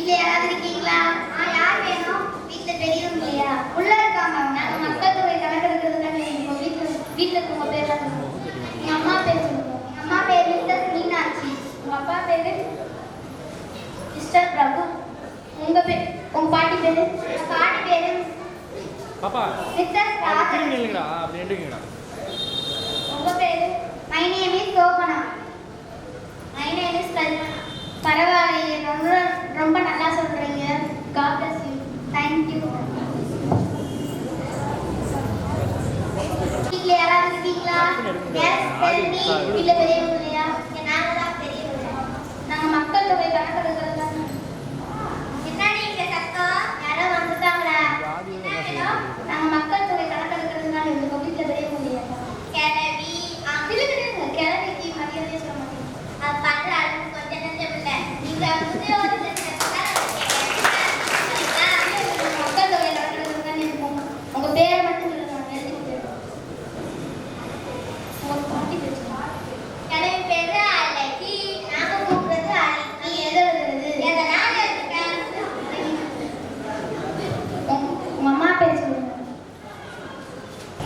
வீட்டுல யாராவது இருக்கீங்களா? ஆ யார் வேணும்? வீட்டுல பெரியவங்க இல்லையா? உள்ள இருக்கா மேம் நாங்க மக்கள் தொகை கணக்கெடுக்கிறதுனால எங்க வீட்டுல அம்மா பேர் அம்மா பேர் மிஸ்டர் மீனாட்சி. உங்க அப்பா பேரு மிஸ்டர் பிரபு. உங்க பேர் உங்க பாட்டி பேரு? பாட்டி பேரு? மிஸ்டர் இல்லைங்கடா அப்படி எடுங்கடா உங்க பேரு? மை நேம் இஸ் ரொம்ப நல்லா சொல்கிறீங்க காட் பிளஸ் யூ தேங்க்யூ வீட்டில் யாராவது இருக்கீங்களா? யார் பெரிய இல்லையா? நாங்கள் தான் பெரியவங்க. நாங்கள் மக்கள் தொகை கணக்கு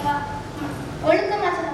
我那个嘛。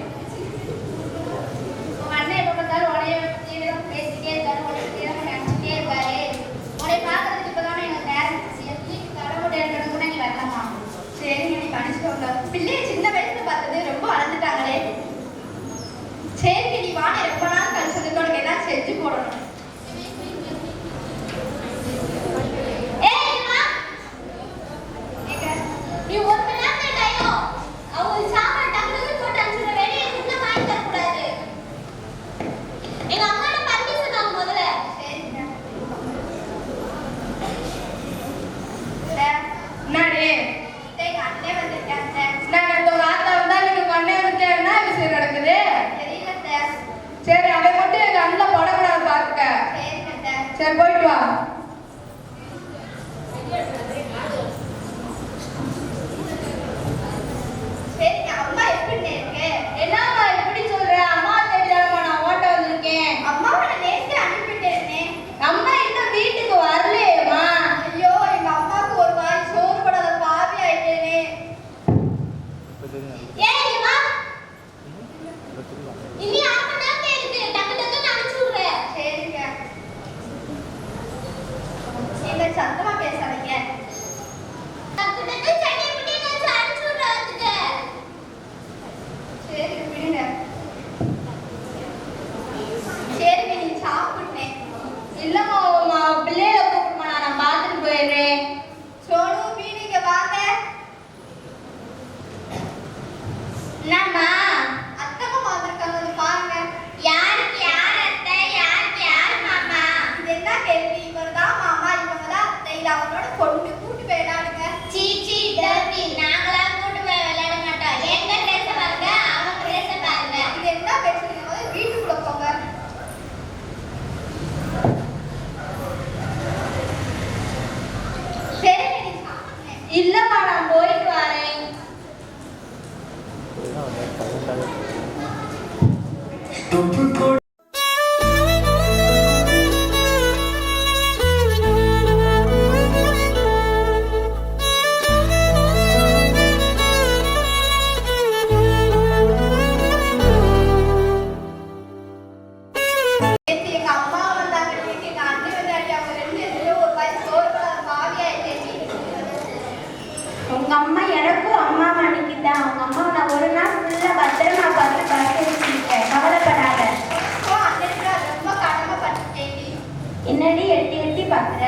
என்னடி எட்டி எட்டி பாக்குற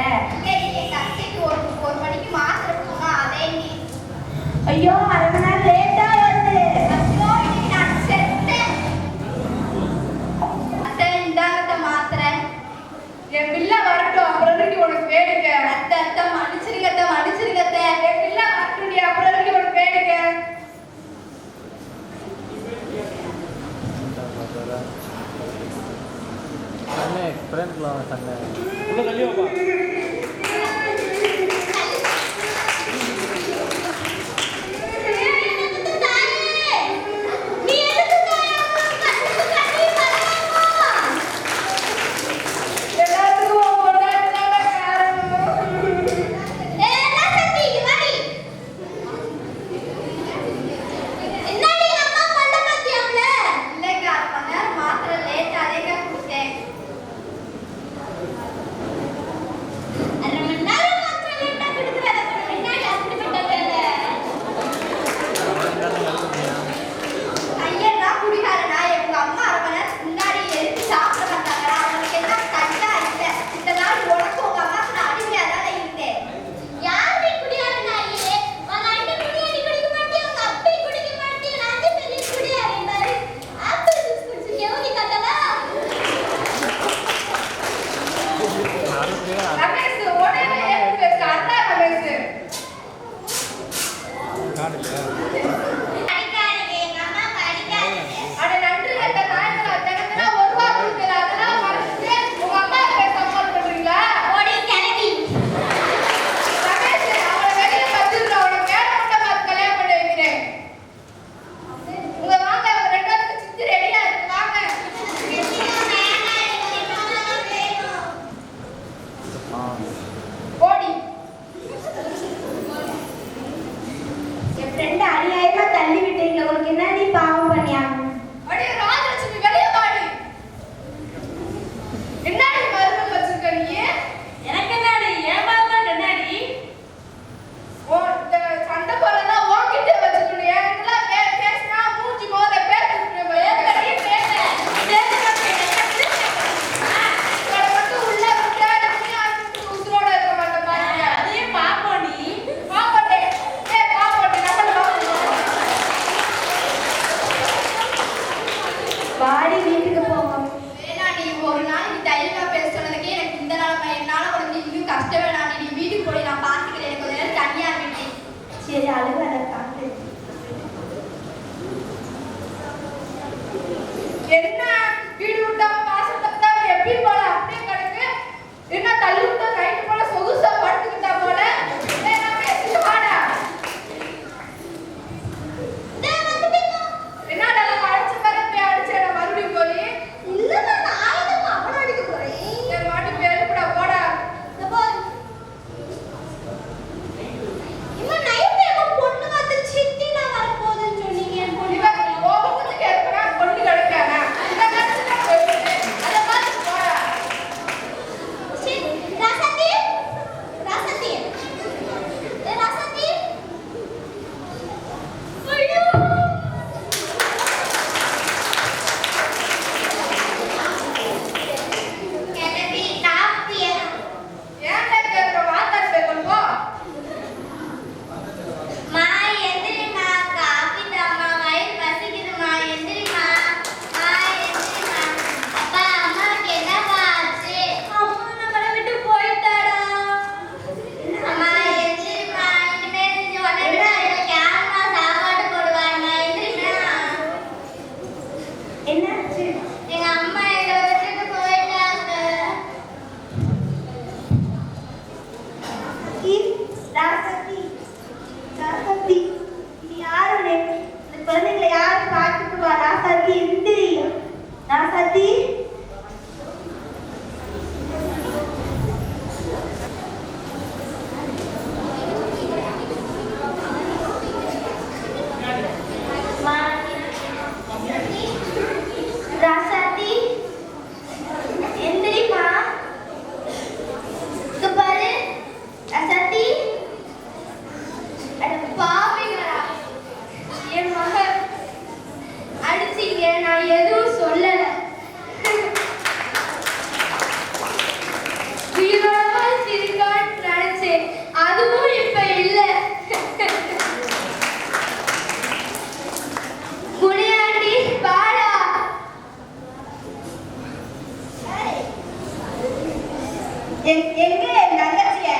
சரி சண்டை ஃப்ரெண்ட்ல சண்டை ராசக்தி ராசக்தி நீ யாருடைய? இந்த குழந்தைங்களை யாரும் பார்த்துக்குவா? ராசாத்தி எந்திரியா ராசாத்தி எங்க என் தங்கச்சிய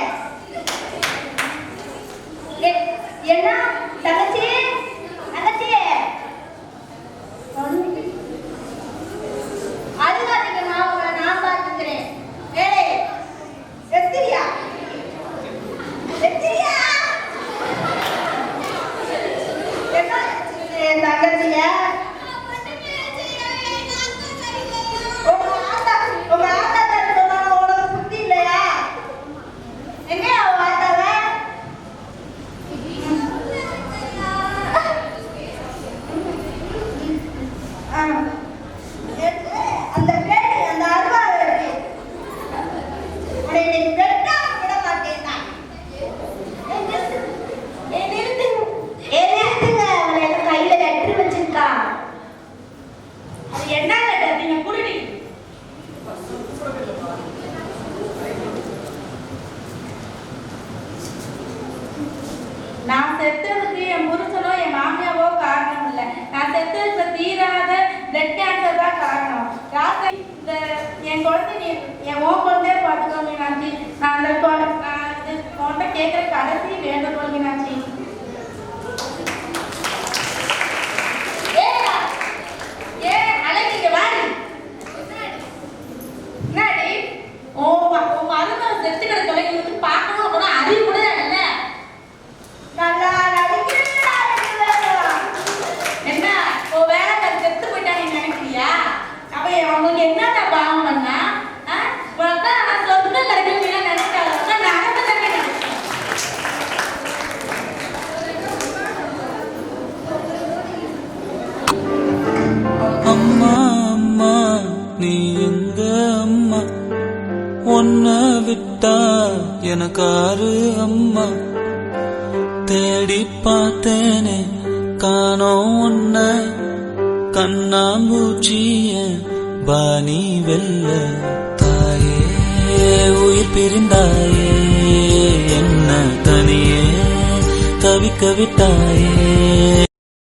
என்ன? தங்கச்சியே நான் அந்த கோட்டை கேட்குற கடைசி வேண்டுகோள்கிறாச்சு நீ எங்க அம்மா? ஒன்ன விட்டா எனக்காரு அம்மா. தேடி பார்த்தேனே காணோம் ஒன்ன கண்ணாம்பூச்சிய பாணி வெல்ல. தாயே உயிர் பிரிந்தாயே என்ன தனியே தவிக்க விட்டாயே.